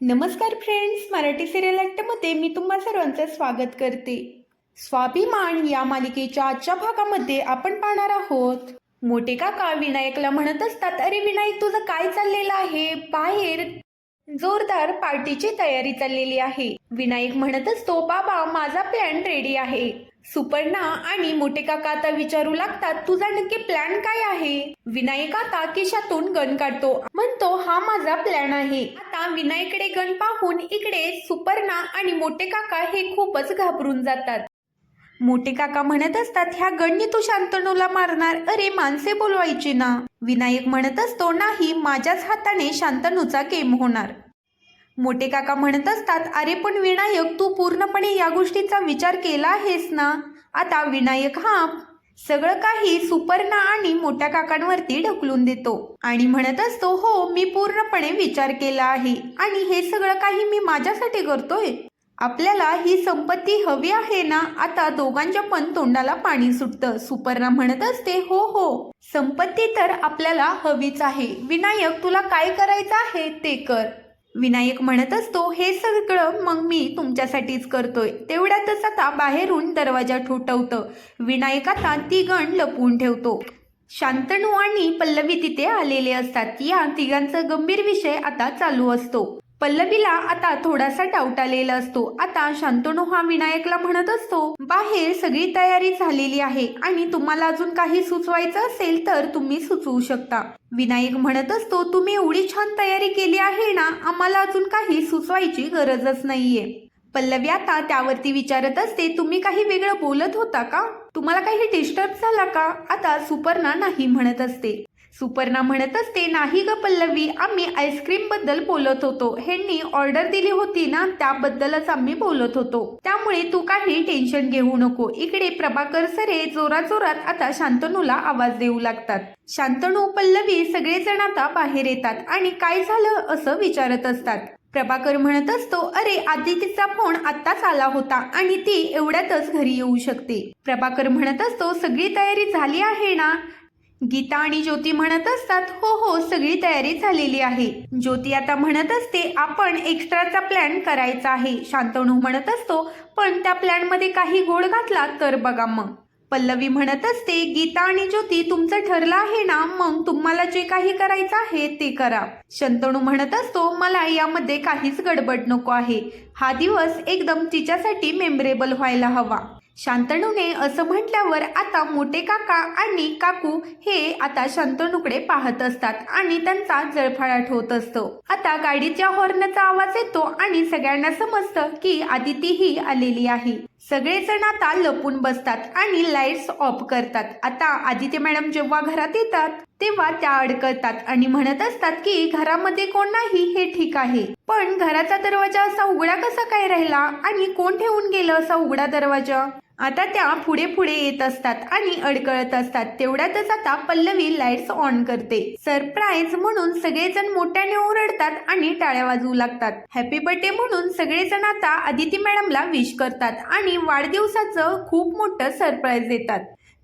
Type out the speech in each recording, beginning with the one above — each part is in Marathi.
नमस्कार फ्रेंड्स मराठी सिरियल ॲक्टमध्ये मी तुम्हा सर्वांचं स्वागत करते. स्वाभिमान या मालिकेच्या आजच्या भागामध्ये आपण पाहणार आहोत. मोठे काका विनायकला म्हणत असतात अरे विनायक तुझं काय चाललेलं आहे? बाहेर जोरदार पार्टीची तयारी चाललेली आहे. विनायक म्हणत असतो बाबा माझा प्लॅन रेडी आहे. सुपर्णा आणि मोठे काका आता विचारू लागतात तुझा नक्की प्लॅन काय आहे? विनायक आता केशातून गण काढतो. म्हणतो हा माझा प्लॅन आहे. आता विनायकडे गण पाहून इकडे सुपर्णा आणि मोठे काका हे खूपच घाबरून जातात. मोठे काका म्हणत असतात ह्या गणनी तू शांतनूला मारणार? अरे माणसे बोलवायची ना. विनायक म्हणत असतो नाही माझ्याच हाताने शांतनूचा गेम होणार. मोठे काका म्हणत असतात अरे पण विनायक तू पूर्णपणे या गोष्टीचा विचार केला आहेस ना? आता विनायक हा सगळं काही सुपर्णा आणि मोठ्या काकांवरती ढकलून देतो. आणि म्हणत असतो हो मी पूर्णपणे विचार केला आहे आणि हे सगळं काही मी माझ्यासाठी करतोय. आपल्याला ही संपत्ती हवी आहे ना? आता दोघांच्या पण तोंडाला पाणी सुटतं. सुपर्णा म्हणत असते हो हो संपत्ती तर आपल्याला हवीच आहे. विनायक तुला काय करायचं आहे ते कर. विनायक म्हणत असतो हे सगळं मग मी तुमच्यासाठीच करतोय. तेवढ्यातच आता बाहेरून दरवाजा ठोठवतं. विनायक आता ती गण लपवून ठेवतो. शांतनू आणि पल्लवी तिथे आलेले असतात. या तिघांचा गंभीर विषय आता चालू असतो. पल्लवीला आता थोडासा डाऊट आलेला असतो. आता शांतनू हा विनायकला म्हणत असतो बाहेर सगळी तयारी झालेली आहे आणि तुम्हाला अजून काही सुचवायचं असेल तर तुम्ही सुचवू शकता. विनायक म्हणत असतो तुम्ही एवढी छान तयारी केली आहे ना आम्हाला अजून काही सुचवायची गरजच नाहीये. पल्लवी आता त्यावरती विचारत असते तुम्ही काही वेगळं बोलत होता का? तुम्हाला काही डिस्टर्ब झाला का? आता सुपर्णा नाही म्हणत असते. सुपर्णा म्हणत असते नाही ग पल्लवी आम्ही आईस्क्रीमबद्दल बोलत होतो. ह्यांनी ऑर्डर दिली होती ना त्याबद्दलच आम्ही बोलत होतो. त्यामुळे तू काही टेन्शन घेऊ नको. इकडे प्रभाकर सरे जोरात जोरात आता शांतनूला आवाज देऊ लागतात. शांतनू पल्लवी सगळेजण आता बाहेर येतात आणि काय झालं असं विचारत असतात. प्रभाकर म्हणत असतो अरे आदितीचा फोन आत्ताच आला होता आणि ती एवढ्यातच घरी येऊ शकते. प्रभाकर म्हणत असतो सगळी तयारी झाली आहे ना? गीता आणि ज्योती म्हणत असतात हो हो सगळी तयारी झालेली आहे. ज्योती आता म्हणत असते आपण एक्स्ट्राचा प्लॅन करायचा आहे. शांतनू म्हणत असतो पण त्या प्लॅनमध्ये काही गोड घातला तर बघा मग. पल्लवी म्हणत असते गीता आणि ज्योती तुमचं ठरलं आहे ना मग तुम्हाला जे काही करायचं आहे ते करा. शंतणू म्हणत असतो मला यामध्ये काहीच गडबड नको आहे. हा दिवस एकदम तिच्यासाठी मेमरेबल व्हायला हवा. शांतनूने असं म्हटल्यावर आता मोठे काका आणि काकू हे आता शांतनूकडे पाहत असतात आणि त्यांचा जळफळाट होत असतो. आता गाडीच्या हॉर्नचा आवाज येतो आणि सगळ्यांना समजतं की आदिती ही आलेली आहे. सगळेजण आता लपून बसतात आणि लाईट्स ऑफ करतात. आता आदित्य मॅडम जेव्हा घरात येतात तेव्हा त्या अडकतात आणि म्हणत असतात की घरामध्ये कोण नाही हे ठीक आहे. पण घराचा दरवाजा असा उघडा कसा काय राहिला आणि कोण ठेवून गेलं असा उघडा दरवाजा? आता त्या पुढे पुढे येत असतात आणि अडकळत असतात. तेवढ्यातच आता पल्लवी लाईट्स ऑन करते. सरप्राईज म्हणून सगळेजण मोठ्याने ओरडतात आणि टाळ्या वाजवू लागतात. हॅपी बर्थडे म्हणून सगळेजण आता आदिती मॅडमला विश करतात आणि वाढदिवसाचं खूप मोठं सरप्राईज देतात.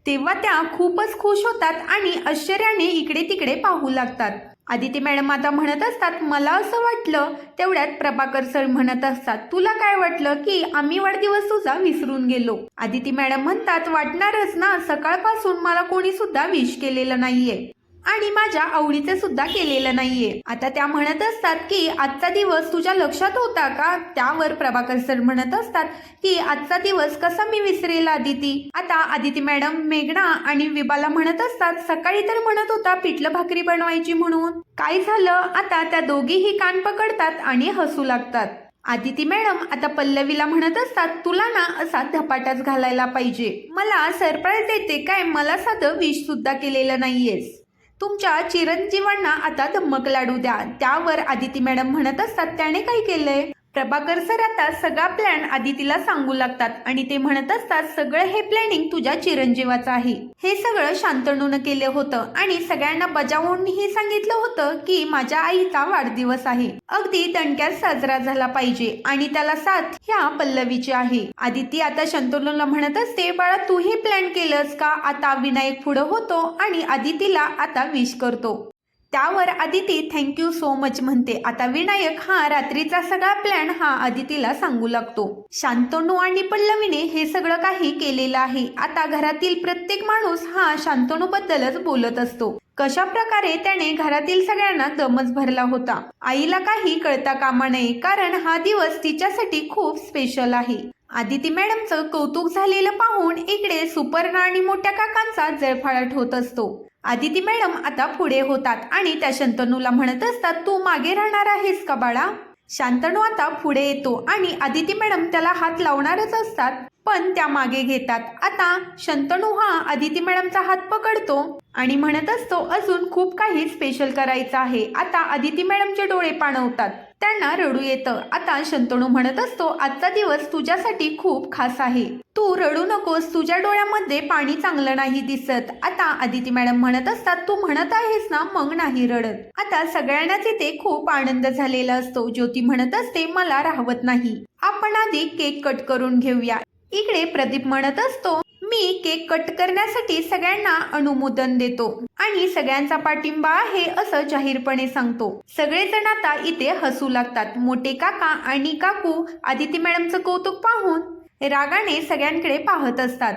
तेव्हा त्या खूपच खुश होतात आणि आश्चर्याने इकडे तिकडे पाहू लागतात. आदिती मॅडम आता म्हणत असतात मला असं वाटलं तेवढ्यात प्रभाकर सर म्हणत असतात तुला काय वाटलं की आम्ही वाढदिवस तुझा विसरून गेलो? आदिती मॅडम म्हणतात वाटणारच ना सकाळपासून मला कोणी सुद्धा विश केलेलं नाहीये. आणि माझ्या आवडीचे सुद्धा केलेलं नाहीये. आता त्या म्हणत असतात की आजचा दिवस तुझ्या लक्षात होता का? त्यावर प्रभाकर सर म्हणत असतात की आजचा दिवस कसा मी विसरेल आदिती. आता आदिती मॅडम मेघना आणि विबाला म्हणत असतात सकाळी तर म्हणत होता पिठलं भाकरी बनवायची म्हणून. काय झालं? आता त्या दोघीही कान पकडतात आणि हसू लागतात. आदिती मॅडम आता पल्लवीला म्हणत असतात तुला ना असा धपाटाच घालायला पाहिजे. मला सरप्राईज देते काय? मला साधं विश सुद्धा केलेलं नाहीयेस. तुमच्या चिरंजीवांना आता धम्मक लाडू द्या. त्यावर आदिती मॅडम म्हणत असतात त्याने काय केलंय? प्रभाकर सर आता सगळा प्लॅन आदितीला सांगू लागतात आणि ते म्हणत असतात सगळं हे प्लॅनिंग तुझ्या चिरंजीवाचं आहे. हे सगळं शांतणून केलं होतं आणि सगळ्यांना बजावूनही सांगितलं होतं की माझ्या आईचा वाढदिवस आहे. अगदी दणक्यात साजरा झाला पाहिजे आणि त्याला साथ ह्या पल्लवीची आहे. आदिती आता शांतनूला म्हणत असते बाळा तू हे प्लॅन केलंस का? आता विनायक पुढं होतो आणि आदितीला आता विश करतो. त्यावर आदिती थँक्यू सो मच म्हणते. आता विनायक हा रात्रीचा सगळा प्लॅन हा आदितीला सांगू लागतो. शांतनू आणि पल्लवीने हे सगळं काही केलेलं आहे. आता घरातील प्रत्येक माणूस हा शांतनू बद्दलच बोलत असतो. कशा प्रकारे त्याने घरातील सगळ्यांना दमच भरला होता. आईला काही कळता कामा नये कारण हा दिवस तिच्यासाठी खूप स्पेशल आहे. आदिती मॅडमचं कौतुक झालेलं पाहून इकडे सुपर्णा आणि मोठ्या काकांचा जळफाळट होत असतो. आदिती मॅडम आता पुढे होतात आणि त्या शंतनूला म्हणत असतात तू मागे राहणार आहेस का बाळा? शांतनू आता पुढे येतो आणि आदिती मॅडम त्याला हात लावणारच असतात पण त्या मागे घेतात. आता शंतनू हा आदिती मॅडमचा हात पकडतो आणि म्हणत असतो अजून खूप काही स्पेशल करायचं आहे. आता आदिती मॅडमचे डोळे पाणवतात. त्यांना रडू येतं. आता शंतनू म्हणत असतो आजचा दिवस तुझ्यासाठी खूप खास आहे. तू रडू नकोस तुझ्या डोळ्यामध्ये पाणी चांगलं नाही दिसत. आता आदिती मॅडम म्हणत असतात तू म्हणत आहेस ना मग नाही रडत. आता सगळ्यांनाच इथे खूप आनंद झालेला असतो. ज्योती म्हणत असते मला राहवत नाही. आपण आधी केक कट करून घेऊया. इकडे प्रदीप म्हणत असतो मी केक कट करण्यासाठी सगळ्यांना अनुमोदन देतो आणि सगळ्यांचा पाठिंबा आहे असं जाहीरपणे सांगतो. सगळेजण आता इथे हसू लागतात. मोठे काका आणि काकू आदिती मॅडमचं कौतुक पाहून रागाने सगळ्यांकडे पाहत असतात.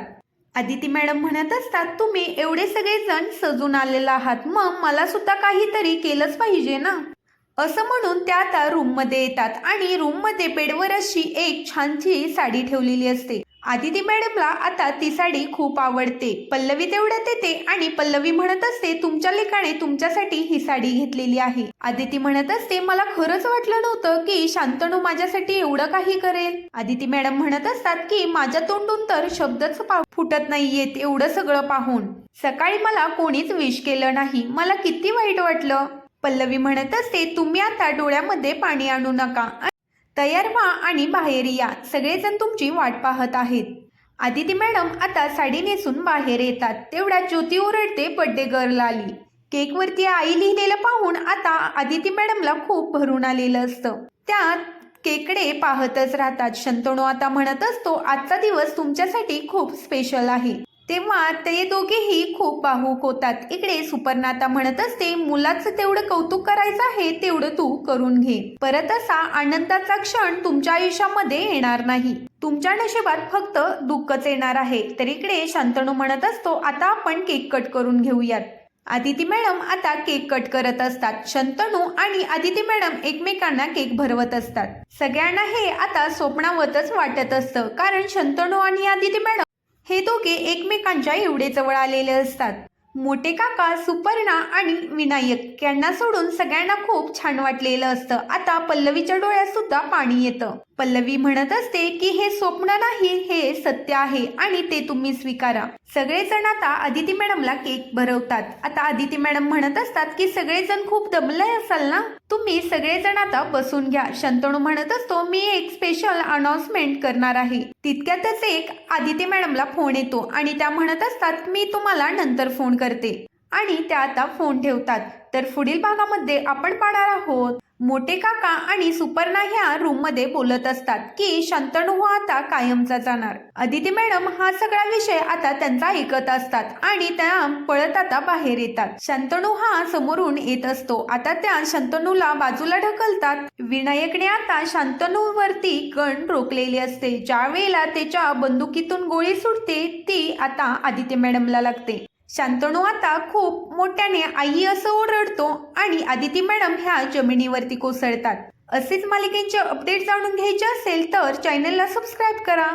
आदिती मॅडम म्हणत असतात तुम्ही एवढे सगळेजण सजून आलेला आहात. मग मला सुद्धा काहीतरी केलंच पाहिजे ना? असं म्हणून त्या आता रूममध्ये येतात आणि रूममध्ये बेडवर अशी एक छानशी साडी ठेवलेली असते. आदिती मॅडमला आता ती साडी खूप आवडते. पल्लवी तेवढ्यात येते आणि पल्लवी म्हणत असते तुमच्या लेखाने तुमच्यासाठी ही साडी घेतलेली आहे. आदिती म्हणत असते मला खरंच वाटलं नव्हतं की शांतनू माझ्यासाठी एवढं काही करेल. आदिती मॅडम म्हणत असतात की माझ्या तोंडून तर शब्दच पा- फुटत नाहीयेत एवढं सगळं पाहून. सकाळी मला कोणीच विश केलं नाही. मला किती वाईट वाटलं. पल्लवी म्हणत असते तुम्ही आता डोळ्यामध्ये पाणी आणू नका. तयार व्हा आणि बाहेर या. सगळेजण तुमची वाट पाहत आहेत. आदिती मॅडम आता साडी नेसून बाहेर येतात. तेवढ्यात ज्योती ओरडते बड्डे गर्ल आली केकवरती आई लिहिलेलं पाहून आता आदिती मॅडमला खूप भरून आलेलं असतं. त्यात केकडे पाहतच राहतात. शंतणू आता म्हणत असतो आजचा दिवस तुमच्यासाठी खूप स्पेशल आहे. तेव्हा ते दोघेही खूप भावूक होतात. इकडे सुपर्णाता म्हणत असते मुलाचं तेवढं कौतुक करायचं आहे तेवढं तू करून घे. परत असा आनंदाचा क्षण तुमच्या आयुष्यामध्ये येणार नाही. तुमच्या नशिबात फक्त दुःखच येणार आहे. तर इकडे शांतनू म्हणत असतो आता आपण केक कट करून घेऊयात. आदिती मॅडम आता केक कट करत असतात. शंतनू आणि आदिती मॅडम एकमेकांना केक भरवत असतात. सगळ्यांना हे आता स्वप्नावतच वाटत असतं. कारण शंतनू आणि आदिती मॅडम हे दोघे एकमेकांच्या एवढे जवळ आलेले असतात. मोठे काका सुपर्णा आणि विनायक यांना सोडून सगळ्यांना खूप छान वाटलेलं असतं. आता पल्लवीच्या डोळ्यात सुद्धा पाणी येतं. पल्लवी म्हणत असते की हे स्वप्न नाही हे सत्य आहे आणि ते तुम्ही स्वीकारा. सगळेजण आता आदिती मॅडमला केक भरवतात. आता आदिती मॅडम म्हणत असतात की सगळेजण खूप दमले असाल ना? तुम्ही सगळेजण आता बसून घ्या. शंतणू म्हणत असतो मी एक स्पेशल अनाउन्समेंट करणार आहे. तितक्यातच एक आदिती मॅडमला फोन येतो आणि त्या म्हणत असतात मी तुम्हाला नंतर फोन करते. आणि त्या आता फोन ठेवतात. तर पुढील भागामध्ये आपण पाहणार आहोत. मोठे काका आणि सुपर्णा ह्या रूममध्ये बोलत असतात की शंतनू हा आता कायमचा जाणार. अदिती मॅडम हा सगळा विषय आता त्यांचा ऐकत असतात आणि त्या पळत आता बाहेर येतात. शंतनू हा समोरून येत असतो. आता त्या शंतनूला बाजूला ढकलतात. विनायकने आता शंतनूवरती गण रोखलेली असते. ज्या वेळेला त्याच्या बंदुकीतून गोळी सुटते ती आता आदित्य मॅडमला लागते. शांतनू आता खूप मोठ्याने आई असं ओरडतो आणि आदिती मॅडम ह्या जमिनीवरती कोसळतात. असेच मालिकेचे अपडेट जाणून घ्यायचे असेल तर चॅनलला सबस्क्राईब करा.